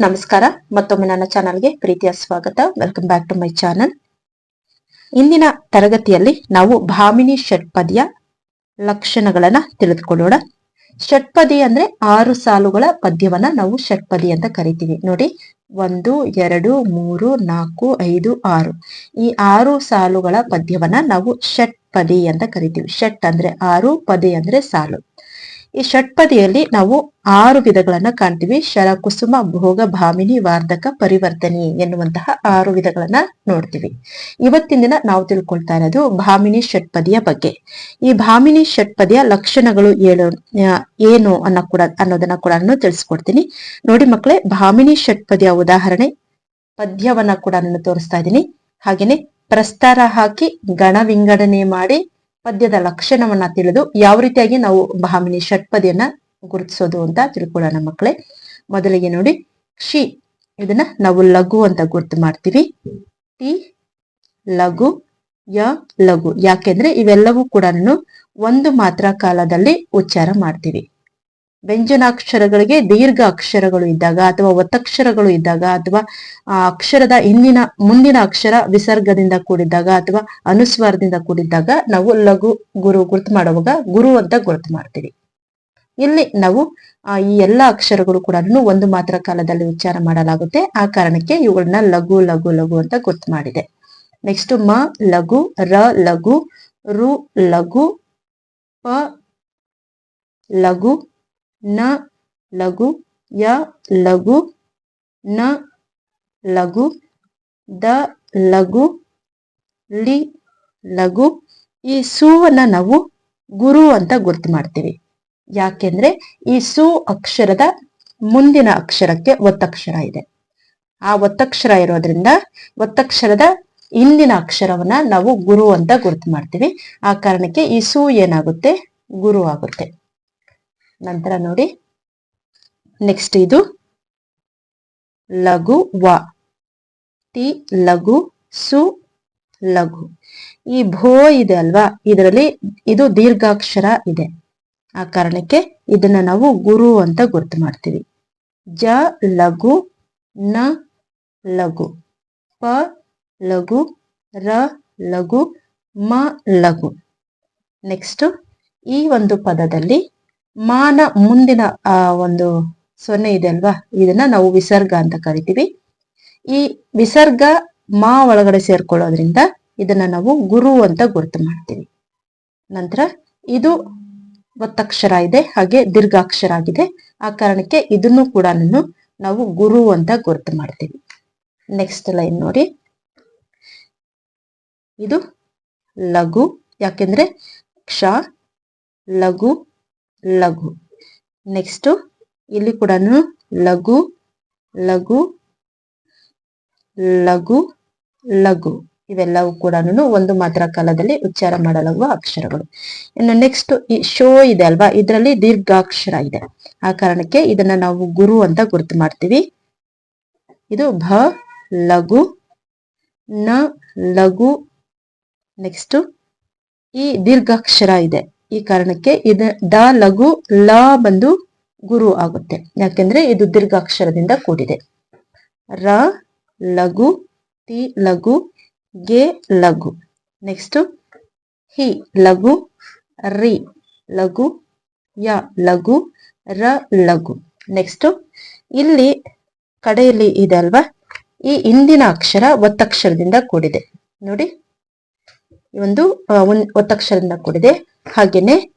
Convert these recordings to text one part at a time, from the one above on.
ನಮಸ್ಕಾರ. ಮತ್ತೊಮ್ಮೆ ನನ್ನ ಚಾನಲ್ಗೆ ಪ್ರೀತಿಯ ಸ್ವಾಗತ. Welcome back to my channel ಇಂದಿನ ತರಗತಿಯಲ್ಲಿ ನಾವು ಭಾಮಿನಿ ಷಟ್ಪದಿಯ ಲಕ್ಷಣಗಳನ್ನ ತಿಳಿದುಕೊಳ್ಳೋಣ. ಷಟ್ಪದಿ ಅಂದ್ರೆ ಆರು ಸಾಲುಗಳ ಪದ್ಯವನ್ನ ನಾವು ಷಟ್ಪದಿ ಅಂತ ಕರಿತೀವಿ. ನೋಡಿ, ಒಂದು, ಎರಡು, ಮೂರು, ನಾಲ್ಕು, ಐದು, ಆರು. ಈ ಆರು ಸಾಲುಗಳ ಪದ್ಯವನ್ನ ನಾವು ಷಟ್ಪದಿ ಅಂತ ಕರಿತೀವಿ. ಷಟ್ ಅಂದ್ರೆ ಆರು, ಪದಿ ಅಂದ್ರೆ ಸಾಲು. ಈ ಷಟ್ಪದಿಯಲ್ಲಿ ನಾವು ಆರು ವಿಧಗಳನ್ನ ಕಾಣ್ತೀವಿ. ಶರ, ಕುಸುಮ, ಭೋಗ, ಭಾಮಿನಿ, ವಾರ್ಧಕ, ಪರಿವರ್ತನೆ ಎನ್ನುವಂತಹ ಆರು ವಿಧಗಳನ್ನ ನೋಡ್ತೀವಿ. ಇವತ್ತಿನ ದಿನ ನಾವು ತಿಳ್ಕೊಳ್ತಾ ಇರೋದು ಭಾಮಿನಿ ಷಟ್ಪದಿಯ ಬಗ್ಗೆ. ಈ ಭಾಮಿನಿ ಷಟ್ಪದಿಯ ಲಕ್ಷಣಗಳು ಏನು ಏನು ಅನ್ನ ಕೂಡ, ಅನ್ನೋದನ್ನ ಕೂಡ ನಾನು ತಿಳಿಸ್ಕೊಡ್ತೀನಿ. ನೋಡಿ ಮಕ್ಕಳೇ, ಭಾಮಿನಿ ಷಟ್ಪದಿಯ ಉದಾಹರಣೆ ಪದ್ಯವನ್ನ ಕೂಡ ನಾನು ತೋರಿಸ್ತಾ ಇದ್ದೀನಿ. ಹಾಗೇನೆ ಪ್ರಸ್ತಾರ ಹಾಕಿ ಗಣ ವಿಂಗಡಣೆ ಮಾಡಿ ಪದ್ಯದ ಲಕ್ಷಣವನ್ನ ತಿಳಿದು ಯಾವ ರೀತಿಯಾಗಿ ನಾವು ಭಾಮಿನಿ ಷಟ್ಪದಿಯನ್ನ ಗುರುತಿಸೋದು ಅಂತ ತಿಳ್ಕೊಳ್ಳೋಣ ಮಕ್ಕಳೇ. ಮೊದಲಿಗೆ ನೋಡಿ, ಕ್ಷಿ ಇದನ್ನ ನಾವು ಲಘು ಅಂತ ಗುರುತು ಮಾಡ್ತೀವಿ. ಟಿ, ಲಘು, ಯ, ಲಘು. ಯಾಕೆಂದ್ರೆ ಇವೆಲ್ಲವೂ ಕೂಡ ಒಂದು ಮಾತ್ರ ಕಾಲದಲ್ಲಿ ಉಚ್ಚಾರ ಮಾಡ್ತೀವಿ. ವ್ಯಂಜನಾಕ್ಷರಗಳಿಗೆ ದೀರ್ಘ ಅಕ್ಷರಗಳು ಇದ್ದಾಗ ಅಥವಾ ಒತ್ತಕ್ಷರಗಳು ಇದ್ದಾಗ ಅಥವಾ, ಆ, ಅಕ್ಷರದ ಹಿಂದಿನ ಮುಂದಿನ ಅಕ್ಷರ ವಿಸರ್ಗದಿಂದ ಕೂಡಿದ್ದಾಗ ಅಥವಾ ಅನುಸ್ವಾರದಿಂದ ಕೂಡಿದ್ದಾಗ ನಾವು ಲಘು, ಗುರು ಗುರುತು ಮಾಡುವಾಗ ಗುರು ಅಂತ ಗುರುತು ಮಾಡ್ತೀವಿ. ಇಲ್ಲಿ ನಾವು ಈ ಎಲ್ಲಾ ಅಕ್ಷರಗಳು ಕೂಡ ಒಂದು ಮಾತ್ರ ಕಾಲದಲ್ಲಿ ಉಚ್ಚಾರ ಮಾಡಲಾಗುತ್ತೆ. ಆ ಕಾರಣಕ್ಕೆ ಇವುಗಳನ್ನ ಲಘು ಲಘು ಲಘು ಅಂತ ಗುರ್ತು ಮಾಡಿದೆ. ನೆಕ್ಸ್ಟ್ ಮ, ಲಘು, ರ, ಲಘು, ರು, ಲಘು, ಪ, ಲಘು ನ ಲಘು, ಯ ಲಘು, ನ ಲಘು, ದ ಲಘು ಲಿ ಲಘು ಈ ಸುವನ್ನ ನಾವು ಗುರು ಅಂತ ಗುರುತು ಮಾಡ್ತೀವಿ. ಯಾಕೆಂದ್ರೆ ಈ ಸು ಅಕ್ಷರದ ಮುಂದಿನ ಅಕ್ಷರಕ್ಕೆ ಒತ್ತಕ್ಷರ ಇದೆ. ಆ ಒತ್ತಕ್ಷರ ಇರೋದ್ರಿಂದ ಒತ್ತಕ್ಷರದ ಹಿಂದಿನ ಅಕ್ಷರವನ್ನ ನಾವು ಗುರು ಅಂತ ಗುರುತು ಮಾಡ್ತೀವಿ. ಆ ಕಾರಣಕ್ಕೆ ಈ ಸು ಏನಾಗುತ್ತೆ? ಗುರು ಆಗುತ್ತೆ. ನಂತರ ನೋಡಿ. ನೆಕ್ಸ್ಟ್ ಇದು ಲಘು ವ. ಟಿ ಲಘು ಸು ಲಘು. ಈ ಭೋ ಇದೆ ಅಲ್ವಾ? ಇದರಲ್ಲಿ ಇದು ದೀರ್ಘಾಕ್ಷರ ಇದೆ. ಆ ಕಾರಣಕ್ಕೆ ಇದನ್ನ ನಾವು ಗುರು ಅಂತ ಗುರುತು ಮಾಡ್ತೀವಿ. ಜ ಲಘು, ನ ಲಘು. ಪ ಲಘು, ರ ಲಘು, ಮ ಲಘು. ನೆಕ್ಸ್ಟ್ ಈ ಒಂದು ಪದದಲ್ಲಿ ಮಾನ ಮುಂದಿನ, ಆ, ಒಂದು ಸೊನ್ನೆ ಇದೆ ಅಲ್ವಾ? ಇದನ್ನ ನಾವು ವಿಸರ್ಗ ಅಂತ ಕರಿತೀವಿ. ಈ ವಿಸರ್ಗ ಮಾ ಒಳಗಡೆ ಸೇರ್ಕೊಳ್ಳೋದ್ರಿಂದ ಇದನ್ನ ನಾವು ಗುರು ಅಂತ ಗುರುತು ಮಾಡ್ತೀವಿ. ನಂತರ ಇದು ಒತ್ತಕ್ಷರ ಇದೆ, ಹಾಗೆ ದೀರ್ಘಾಕ್ಷರ ಆಗಿದೆ ಆ ಕಾರಣಕ್ಕೆ ಇದನ್ನು ಕೂಡ ನಾವು ಗುರು ಅಂತ ಗುರುತು ಮಾಡ್ತೀವಿ. ನೆಕ್ಸ್ಟ್ ಲೈನ್ ನೋಡಿ. ಇದು ಲಘು, ಯಾಕೆಂದ್ರೆ ಕ್ಷ, ಲಘು ಲಘು. ನೆಕ್ಸ್ಟ್ ಇಲ್ಲಿ ಕೂಡ ಲಘು ಲಘು ಲಘು ಲಘು. ಇವೆಲ್ಲವೂ ಕೂಡ ಒಂದು ಮಾತ್ರ ಕಾಲದಲ್ಲಿ ಉಚ್ಚಾರ ಮಾಡಲಾಗುವ ಅಕ್ಷರಗಳು. ಇನ್ನು ನೆಕ್ಸ್ಟ್ ಈ ಶೋ ಇದೆ ಅಲ್ವಾ? ಇದರಲ್ಲಿ ದೀರ್ಘಾಕ್ಷರ ಇದೆ. ಆ ಕಾರಣಕ್ಕೆ ಇದನ್ನ ನಾವು ಗುರು ಅಂತ ಗುರುತು ಮಾಡ್ತೀವಿ. ಇದು ಭ, ಲಘು, ನ, ಲಘು. ನೆಕ್ಸ್ಟ್ ಈ ದೀರ್ಘಾಕ್ಷರ ಇದೆ. ಈ ಕಾರಣಕ್ಕೆ ಇದ, ದ ಲಘು, ಲ ಬಂದು ಗುರು ಆಗುತ್ತೆ. ಯಾಕೆಂದ್ರೆ ಇದು ದೀರ್ಘಾಕ್ಷರದಿಂದ ಕೂಡಿದೆ. ರ, ಲಘು, ತಿ, ಲಘು, ಗೆ, ಲಘು. ನೆಕ್ಸ್ಟ್ ಹಿ, ಲಘು, ರಿ, ಲಘು, ಯ, ಲಘು, ರ, ಲಘು. ನೆಕ್ಸ್ಟ್ ಇಲ್ಲಿ ಕಡೆಯಲ್ಲಿ ಇದೆ ಅಲ್ವಾ? ಈ ಹಿಂದಿನ ಅಕ್ಷರ ಒತ್ತಕ್ಷರದಿಂದ ಕೂಡಿದೆ. ನೋಡಿ ಒಂದು ಒತ್ತಕ್ಷರದಿಂದ ಕೂಡಿದೆ. ಹಾಗೇನೆ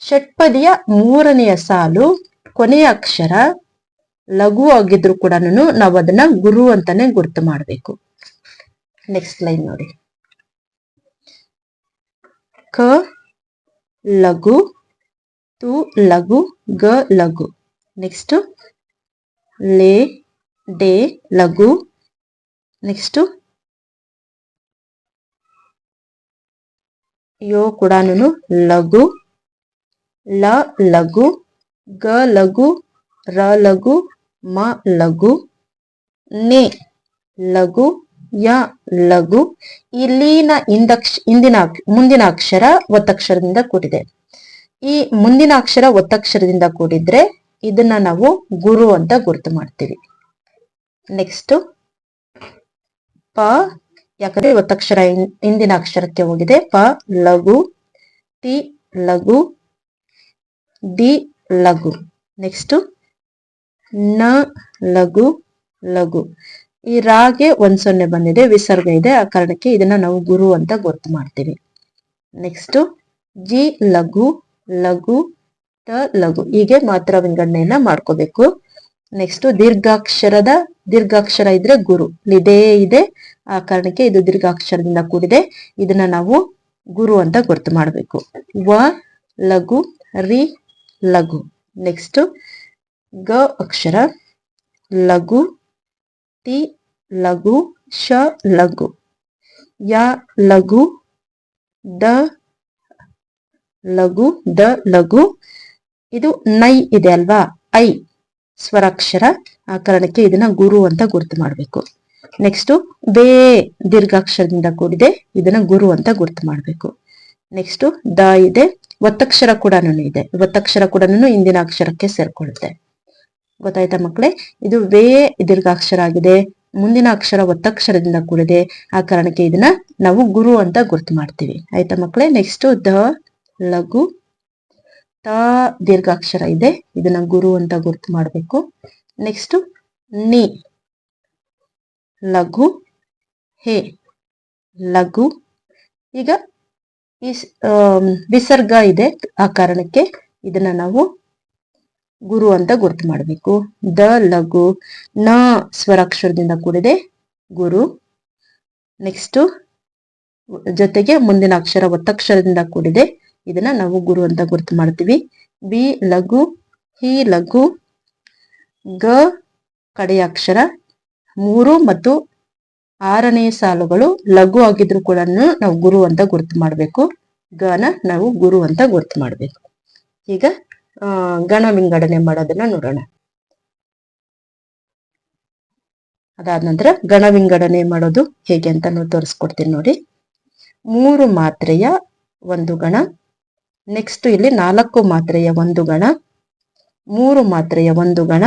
ಷಟ್ಪದಿಯ ಮೂರನೆಯ ಸಾಲು, ಕೊನೆಯ ಅಕ್ಷರ, ಲಘು ಆಗಿದ್ರು ಕೂಡ ನಾವು ಅದನ್ನ ಗುರು ಅಂತಾನೆ ಗುರುತು ಮಾಡಬೇಕು. ನೆಕ್ಸ್ಟ್ ಲೈನ್ ನೋಡಿ. ಕ, ಲಘು, ತು, ಲಘು, ಗ, ಲಘು. ನೆಕ್ಸ್ಟ್ ಲೇ, ಡೇ, ಲಘು. ನೆಕ್ಸ್ಟ್ ಯೋ ಕೂಡ ಲಘು, ಲ ಲಘು, ಗ ಲಘು, ರ ಲಘು, ಮ ಲಘು, ನೆ ಲಘು, ಯ ಲಘು. ಇಲ್ಲಿನ ಇಂದಕ್ಷ, ಇಂದಿನ ಮುಂದಿನ ಅಕ್ಷರ ಒತ್ತಕ್ಷರದಿಂದ ಕೂಡಿದೆ. ಈ ಮುಂದಿನ ಅಕ್ಷರ ಒತ್ತಕ್ಷರದಿಂದ ಕೂಡಿದ್ರೆ ಇದನ್ನ ನಾವು ಗುರು ಅಂತ ಗುರುತು ಮಾಡ್ತೀವಿ. ನೆಕ್ಸ್ಟ್ ಪ ಯಾಕಂದ್ರೆ ಒತ್ತಕ್ಷರ ಹಿಂದಿನ ಅಕ್ಷರಕ್ಕೆ ಹೋಗಿದೆ. ಪ, ಲಘು, ಟಿ, ಲಘು, ಡಿ, ಲಘು. ನೆಕ್ಸ್ಟ್ನ, ಲಘು ಲಘು. ಈ ರಾಗೆ ಒಂದ್ ಸೊನ್ನೆ ಬಂದಿದೆ, ವಿಸರ್ಗ ಇದೆ. ಆ ಕಾರಣಕ್ಕೆ ಇದನ್ನ ನಾವು ಗುರು ಅಂತ ಗೊತ್ತು ಮಾಡ್ತೀವಿ. ನೆಕ್ಸ್ಟ್ ಜಿ, ಲಘು ಲಘು ಟ ಲಘು. ಹೀಗೆ ಮಾತ್ರ ವಿಂಗಡಣೆಯನ್ನ ಮಾಡ್ಕೋಬೇಕು. ನೆಕ್ಸ್ಟ್ ದೀರ್ಘಾಕ್ಷರದ, ದೀರ್ಘಾಕ್ಷರ ಇದ್ರೆ ಗುರು. ಇದೇ ಇದೆ. ಆ ಕಾರಣಕ್ಕೆ ಇದು ದೀರ್ಘಾಕ್ಷರದಿಂದ ಕೂಡಿದೆ. ಇದನ್ನ ನಾವು ಗುರು ಅಂತ ಗೊತ್ತು ಮಾಡಬೇಕು. ವ, ಲಘು, ರಿ, ಲಘು. ನೆಕ್ಸ್ಟ್ ಗ ಅಕ್ಷರ, ಲಘು ತಿ ಲಘು, ಶ, ಲಘು. ಯ, ಲಘು ದ ಲಘು ದ, ಲಘು. ಇದು ನೈ ಇದೆ ಅಲ್ವಾ? ಐ. ಸ್ವರಾಕ್ಷರ ಆ ಕಾರಣಕ್ಕೆ ಇದನ್ನ ಗುರು ಅಂತ ಗುರುತು ಮಾಡಬೇಕು. ನೆಕ್ಸ್ಟ್ ಬೇ ದೀರ್ಘಾಕ್ಷರದಿಂದ ಕೂಡಿದೆ, ಇದನ್ನ ಗುರು ಅಂತ ಗುರುತು ಮಾಡಬೇಕು. ನೆಕ್ಸ್ಟ್ ದ ಇದೆ ಒತ್ತಕ್ಷರ ಕೂಡ ಇದೆ. ಒತ್ತಕ್ಷರ ಕೂಡ ಇಂದಿನ ಅಕ್ಷರಕ್ಕೆ ಸೇರ್ಕೊಳ್ಳುತ್ತೆ. ಗೊತ್ತಾಯ್ತಾ ಮಕ್ಕಳೇ ಇದು ವೇ ದೀರ್ಘಾಕ್ಷರ ಆಗಿದೆ, ಮುಂದಿನ ಅಕ್ಷರ ಒತ್ತಕ್ಷರದಿಂದ ಕೂಡಿದೆ, ಆ ಕಾರಣಕ್ಕೆ ಇದನ್ನ ನಾವು ಗುರು ಅಂತ ಗುರುತು ಮಾಡ್ತೀವಿ. ಆಯ್ತಾ ಮಕ್ಕಳೇ ನೆಕ್ಸ್ಟ್ ದ ಲಘು ತ ದೀರ್ಘಾಕ್ಷರ ಇದೆ. ಇದನ್ನ ಗುರು ಅಂತ ಗುರುತು ಮಾಡಬೇಕು. ನೆಕ್ಸ್ಟ್ ನಿ. ಲಘು. ಹೇ. ಲಘು. ಈಗ ಈ ವಿಸರ್ಗ ಇದೆ ಆ ಕಾರಣಕ್ಕೆ ಇದನ್ನ ನಾವು ಗುರು ಅಂತ ಗುರುತು ಮಾಡಬೇಕು. ದ ಲಘು. ನ ಸ್ವರಾಕ್ಷರದಿಂದ ಕೂಡಿದೆ ಗುರು. ನೆಕ್ಸ್ಟ್ ಜೊತೆಗೆ ಮುಂದಿನ ಅಕ್ಷರ ಒತ್ತಕ್ಷರದಿಂದ ಕೂಡಿದೆ ಇದನ್ನ ನಾವು ಗುರು ಅಂತ ಗುರುತು ಮಾಡ್ತೀವಿ. ಬಿ ಲಘು, ಹಿ ಲಘು ಗ ಕಡೆಯ ಅಕ್ಷರ, ಮೂರು ಮತ್ತು ಆರನೇ ಸಾಲುಗಳು ಲಘು ಆಗಿದ್ರು ಕೂಡ ನಾವು ಗುರು ಅಂತ ಗುರುತು ಮಾಡಬೇಕು. ಗನ ನಾವು ಗುರು ಅಂತ ಗುರುತು ಮಾಡಬೇಕು. ಈಗ ಗಣ ವಿಂಗಡಣೆ ಮಾಡೋದನ್ನ ನೋಡೋಣ. ಅದಾದ ನಂತರ ಗಣ ವಿಂಗಡಣೆ ಮಾಡೋದು ಹೇಗೆ ಅಂತ ನಾವು ತೋರಿಸ್ಕೊಡ್ತೀನಿ ನೋಡಿ. ಮೂರು ಮಾತ್ರೆಯ ಒಂದು ಗಣ. ನೆಕ್ಸ್ಟ್ ಇಲ್ಲಿ ನಾಲ್ಕು ಮಾತ್ರೆಯ ಒಂದು ಗಣ, ಮೂರು ಮಾತ್ರೆಯ ಒಂದು ಗಣ,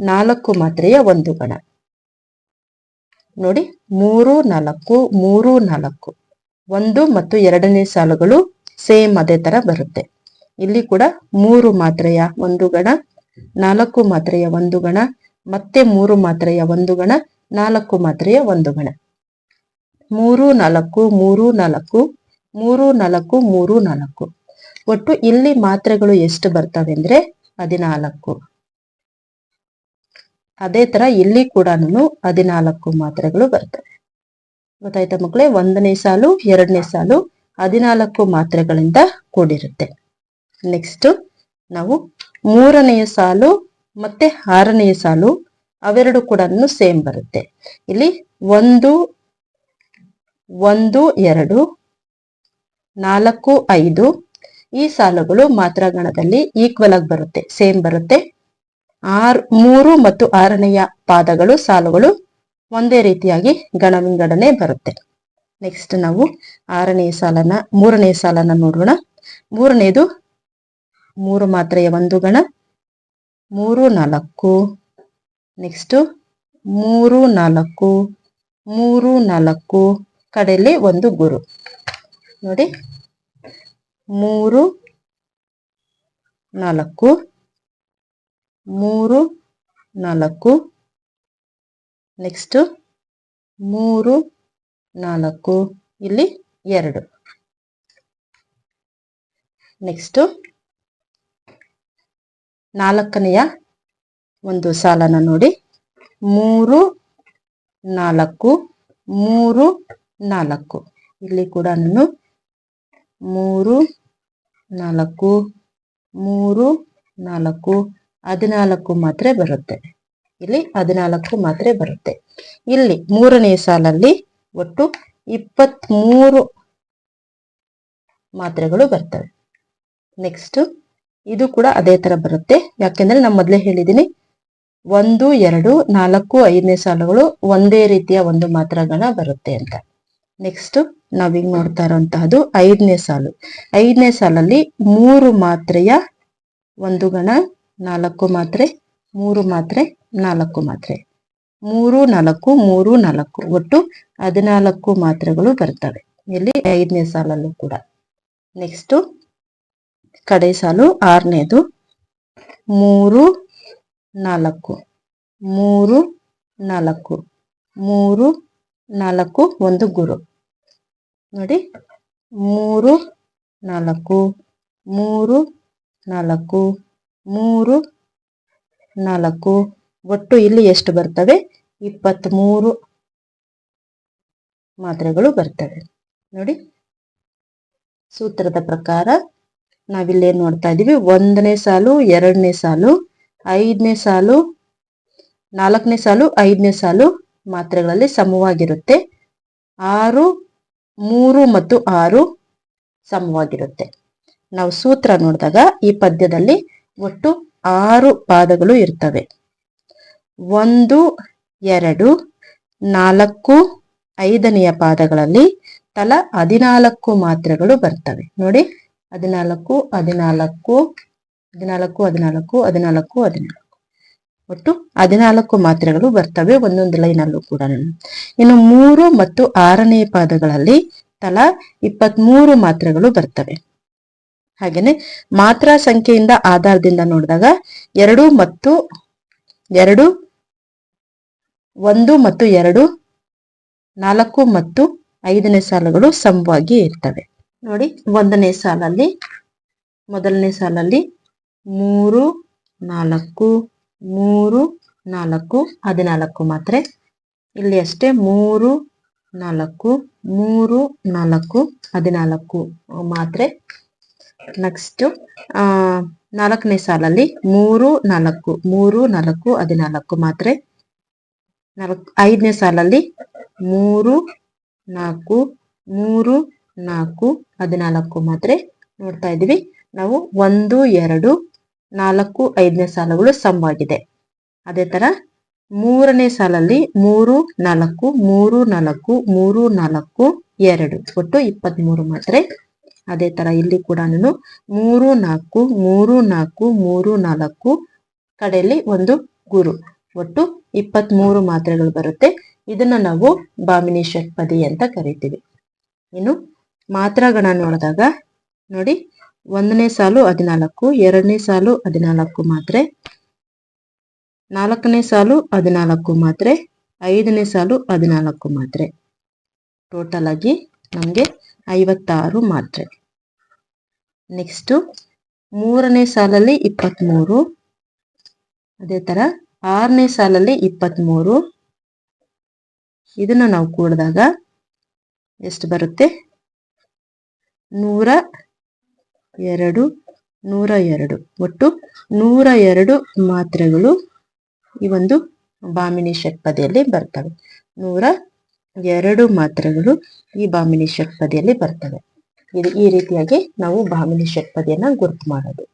ನಾಲ್ಕು ಮಾತ್ರೆಯ ಒಂದು ಗಣ. ನೋಡಿ, ಮೂರು, ನಾಲ್ಕು ಮೂರು, ನಾಲ್ಕು. ಒಂದು ಮತ್ತು ಎರಡನೇ ಸಾಲುಗಳು ಸೇಮ್ ಅದೇ ತರ ಬರುತ್ತೆ. ಇಲ್ಲಿ ಕೂಡ ಮೂರು ಮಾತ್ರೆಯ ಒಂದು ಗಣ, ನಾಲ್ಕು ಮಾತ್ರೆಯ ಒಂದು ಗಣ, ಮತ್ತೆ ಮೂರು ಮಾತ್ರೆಯ ಒಂದು ಗಣ, ನಾಲ್ಕು ಮಾತ್ರೆಯ ಒಂದು ಗಣ. ಮೂರು, ನಾಲ್ಕು ಮೂರು ನಾಲ್ಕು ಮೂರು ನಾಲ್ಕು ಮೂರು, ನಾಲ್ಕು. ಒಟ್ಟು ಇಲ್ಲಿ ಮಾತ್ರೆಗಳು ಎಷ್ಟು ಬರ್ತವೆ ಅಂದ್ರೆ ಹದಿನಾಲ್ಕು. ಅದೇ ತರ ಇಲ್ಲಿ ಕೂಡ ಹದಿನಾಲ್ಕು ಮಾತ್ರೆಗಳು ಬರ್ತವೆ. ಗೊತ್ತಾಯ್ತಾ ಮಕ್ಕಳೇ ಒಂದನೇ ಸಾಲು, ಎರಡನೇ ಸಾಲು ಹದಿನಾಲ್ಕು ಮಾತ್ರೆಗಳಿಂದ ಕೂಡಿರುತ್ತೆ. ನೆಕ್ಸ್ಟ್ ನಾವು ಮೂರನೆಯ ಸಾಲು ಮತ್ತೆ ಆರನೆಯ ಸಾಲು ಅವೆರಡು ಕೂಡ ಸೇಮ್ ಬರುತ್ತೆ. ಇಲ್ಲಿ ಒಂದು ಒಂದು, ಎರಡು, ನಾಲ್ಕು, ಐದು ಈ ಸಾಲುಗಳು ಮಾತ್ರ ಗಣದಲ್ಲಿ ಈಕ್ವಲ್ ಆಗಿ ಬರುತ್ತೆ ಸೇಮ್ ಬರುತ್ತೆ. ಆರ್, ಮೂರು ಮತ್ತು ಆರನೆಯ ಪಾದಗಳು, ಸಾಲುಗಳು ಒಂದೇ ರೀತಿಯಾಗಿ ಗಣ ವಿಂಗಡಣೆ ಬರುತ್ತೆ. ನೆಕ್ಸ್ಟ್ ನಾವು ಆರನೆಯ ಸಾಲನ, ಮೂರನೆಯ ಸಾಲನ ನೋಡೋಣ. ಮೂರನೆಯದು ಮೂರು ಮಾತ್ರೆಯ ಒಂದು ಗಣ, ಮೂರು ನಾಲ್ಕು. ನೆಕ್ಸ್ಟ್ ಮೂರು ನಾಲ್ಕು ಮೂರು ನಾಲ್ಕು, ಕಡೆಯಲ್ಲಿ ಒಂದು ಗುರು. ನೋಡಿ. ಮೂರು, ನಾಲ್ಕು ಮೂರು, ನಾಲ್ಕು ನೆಕ್ಸ್ಟ್ ಮೂರು, ನಾಲ್ಕು, ಇಲ್ಲಿ ಎರಡು. ನೆಕ್ಸ್ಟ್ ನಾಲ್ಕನೆಯ ಒಂದು ಸಾಲನ ನೋಡಿ. ಮೂರು, ನಾಲ್ಕು ಮೂರು, ನಾಲ್ಕು. ಇಲ್ಲಿ ಕೂಡ ನಾನು ಮೂರು ನಾಲ್ಕು, ಮೂರು, ನಾಲ್ಕು, ಹದಿನಾಲ್ಕು ಮಾತ್ರೆ ಬರುತ್ತೆ. ಇಲ್ಲಿ ಹದಿನಾಲ್ಕು ಮಾತ್ರೆ ಬರುತ್ತೆ. ಇಲ್ಲಿ ಮೂರನೇ ಸಾಲಲ್ಲಿ ಒಟ್ಟು ಇಪ್ಪತ್ಮೂರು ಮಾತ್ರೆಗಳು ಬರ್ತವೆ. ನೆಕ್ಸ್ಟ್ ಇದು ಕೂಡ ಅದೇ ತರ ಬರುತ್ತೆ. ಯಾಕೆಂದ್ರೆ ನಾನು ಮೊದಲೇ ಹೇಳಿದ್ದೀನಿ ಒಂದು, ಎರಡು, ನಾಲ್ಕು, ಐದನೇ ಸಾಲುಗಳು ಒಂದೇ ರೀತಿಯ ಒಂದು ಮಾತ್ರೆಗಳ ಬರುತ್ತೆ ಅಂತ. ನೆಕ್ಸ್ಟ್ ನಾವೀಗ ನೋಡ್ತಾ ಇರುವಂತಹದ್ದು ಐದನೇ ಸಾಲು. ಐದನೇ ಸಾಲಲ್ಲಿ ಮೂರು ಮಾತ್ರೆಯ ಒಂದು ಗಣ, ನಾಲ್ಕು ಮಾತ್ರೆ, ಮೂರು ಮಾತ್ರೆ, ನಾಲ್ಕು ಮಾತ್ರೆ. ಮೂರು, ನಾಲ್ಕು ಮೂರು, ನಾಲ್ಕು. ಒಟ್ಟು ಹದಿನಾಲ್ಕು ಮಾತ್ರೆಗಳು ಬರ್ತವೆ. ಇಲ್ಲಿ ಐದನೇ ಸಾಲಲ್ಲೂ ಕೂಡ. ನೆಕ್ಸ್ಟ್ ಕಡೆ ಸಾಲು ಆರನೇದು. ಮೂರು, ನಾಲ್ಕು. ಮೂರು ನಾಲ್ಕು. ಮೂರು, ನಾಲ್ಕು, ಒಂದು ಗುರು. ನೋಡಿ. ಮೂರು, ನಾಲ್ಕು ಮೂರು ನಾಲ್ಕು ಮೂರು, ನಾಲ್ಕು. ಒಟ್ಟು ಇಲ್ಲಿ ಎಷ್ಟು ಬರ್ತವೆ? ಇಪ್ಪತ್ತ್ಮೂರು ಮಾತ್ರೆಗಳು ಬರ್ತವೆ. ನೋಡಿ. ಸೂತ್ರದ ಪ್ರಕಾರ ನಾವಿಲ್ಲೇನು ನೋಡ್ತಾ ಇದ್ದೀವಿ. ಒಂದನೇ ಸಾಲು, ಎರಡನೇ ಸಾಲು, ಐದನೇ ಸಾಲು, ನಾಲ್ಕನೇ ಸಾಲು, ಐದನೇ ಸಾಲು ಮಾತ್ರೆಗಳಲ್ಲಿ ಸಮವಾಗಿರುತ್ತೆ. ಆರು ಮೂರು ಮತ್ತು ಆರು ಸಮವಾಗಿರುತ್ತೆ. ನಾವು ಸೂತ್ರ ನೋಡಿದಾಗ ಈ ಪದ್ಯದಲ್ಲಿ ಒಟ್ಟು ಆರು ಪಾದಗಳು ಇರ್ತವೆ. ಒಂದು, ಎರಡು, ನಾಲ್ಕು, ಐದನೆಯ ಪಾದಗಳಲ್ಲಿ ತಲಾ ಹದಿನಾಲ್ಕು ಮಾತ್ರೆಗಳು ಬರ್ತವೆ. ನೋಡಿ, ಹದಿನಾಲ್ಕು ಹದಿನಾಲ್ಕು ಹದಿನಾಲ್ಕು ಹದಿನಾಲ್ಕು ಹದಿನಾಲ್ಕು ಹದಿನಾಲ್ಕು ಒಟ್ಟು ಹದಿನಾಲ್ಕು ಮಾತ್ರೆಗಳು ಬರ್ತವೆ, ಒಂದೊಂದು ಲೈನಲ್ಲೂ ಕೂಡ. ಇನ್ನು ಮೂರು ಮತ್ತು ಆರನೇ ಪಾದಗಳಲ್ಲಿ ತಲಾ ಇಪ್ಪತ್ಮೂರು ಮಾತ್ರೆಗಳು ಬರ್ತವೆ. ಹಾಗೇನೆ ಮಾತ್ರ ಸಂಖ್ಯೆಯಿಂದ ಆಧಾರದಿಂದ ನೋಡಿದಾಗ ಎರಡು ಮತ್ತು ಎರಡು, ಒಂದು ಮತ್ತು ಎರಡು, ನಾಲ್ಕು ಮತ್ತು ಐದನೇ ಸಾಲುಗಳು ಸಮವಾಗಿ ಇರ್ತವೆ. ನೋಡಿ, ಒಂದನೇ ಸಾಲಲ್ಲಿ, ಮೊದಲನೇ ಸಾಲಲ್ಲಿ ಮೂರು, ನಾಲ್ಕು ಮೂರು, ನಾಲ್ಕು, ಹದಿನಾಲ್ಕು ಮಾತ್ರೆ. ಇಲ್ಲಿ ಅಷ್ಟೇ ಮೂರು, ನಾಲ್ಕು ಮೂರು, ನಾಲ್ಕು, ಹದಿನಾಲ್ಕು ಮಾತ್ರೆ. ನೆಕ್ಸ್ಟ್ ನಾಲ್ಕನೇ ಸಾಲಲ್ಲಿ ಮೂರು, ನಾಲ್ಕು ಮೂರು, ನಾಲ್ಕು, ಹದಿನಾಲ್ಕು ಮಾತ್ರೆ. ನಾಲ್ಕು, ಐದನೇ ಸಾಲಲ್ಲಿ ಮೂರು, ನಾಲ್ಕು ಮೂರು, ನಾಲ್ಕು, ಹದಿನಾಲ್ಕು ಮಾತ್ರೆ ನೋಡ್ತಾ ಇದ್ದೀವಿ. ನಾವು ಒಂದು, ಎರಡು ನಾಲ್ಕು, ಐದನೇ ಸಾಲುಗಳು ಸಮವಾಗಿದೆ. ಅದೇ ತರ ಮೂರನೇ ಸಾಲಲ್ಲಿ ಮೂರು, ನಾಲ್ಕು ಮೂರು ನಾಲ್ಕು ಮೂರು, ನಾಲ್ಕು, ಎರಡು. ಒಟ್ಟು ಇಪ್ಪತ್ತ್ ಮೂರು ಮಾತ್ರೆ. ಅದೇ ತರ ಇಲ್ಲಿ ಕೂಡ ನಾನು ಮೂರು, ನಾಲ್ಕು ಮೂರು ನಾಲ್ಕು ಮೂರು, ನಾಲ್ಕು ಕಡೆಯಲ್ಲಿ ಒಂದು ಗುರು. ಒಟ್ಟು ಇಪ್ಪತ್ತ್ ಮೂರು ಮಾತ್ರೆಗಳು ಬರುತ್ತೆ. ಇದನ್ನ ನಾವು ಬಾಮಿನಿ ಷಟ್ಪದಿ ಅಂತ ಕರಿತೀವಿ. ಇನ್ನು ಮಾತ್ರಗಳನ್ನ ನೋಡಿದಾಗ ನೋಡಿ. ಒಂದನೇ ಸಾಲು ಹದಿನಾಲ್ಕು, ಎರಡನೇ ಸಾಲು ಹದಿನಾಲ್ಕು ಮಾತ್ರೆ, ನಾಲ್ಕನೇ ಸಾಲು ಹದಿನಾಲ್ಕು ಮಾತ್ರೆ, ಐದನೇ ಸಾಲು ಹದಿನಾಲ್ಕು ಮಾತ್ರೆ. ಟೋಟಲ್ ಆಗಿ ನಮಗೆ ಐವತ್ತಾರು ಮಾತ್ರೆ. ನೆಕ್ಸ್ಟು ಮೂರನೇ ಸಾಲಲ್ಲಿ ಇಪ್ಪತ್ತ್ಮೂರು ಅದೇ ಥರ ಆರನೇ ಸಾಲಲ್ಲಿ ಇಪ್ಪತ್ತ್ಮೂರು ಇದನ್ನು ನಾವು ಕೂಡಿದಾಗ ಎಷ್ಟು ಬರುತ್ತೆ? ನೂರ ಎರಡು, ನೂರ ಎರಡು. ಒಟ್ಟು ನೂರ ಎರಡು ಮಾತ್ರೆಗಳು ಈ ಒಂದು ಬಾಮಿನಿ ಷಟ್ಪದಿಯಲ್ಲಿ ಬರ್ತವೆ. ನೂರ ಎರಡು ಮಾತ್ರೆಗಳು ಈ ಬಾಮಿನಿ ಷಟ್ಪದಿಯಲ್ಲಿ ಬರ್ತವೆ. ಇದು ಈ ರೀತಿಯಾಗಿ ನಾವು ಬಾಮಿನಿ ಷಟ್ಪದಿಯನ್ನ ಗುರುತು ಮಾಡೋದು.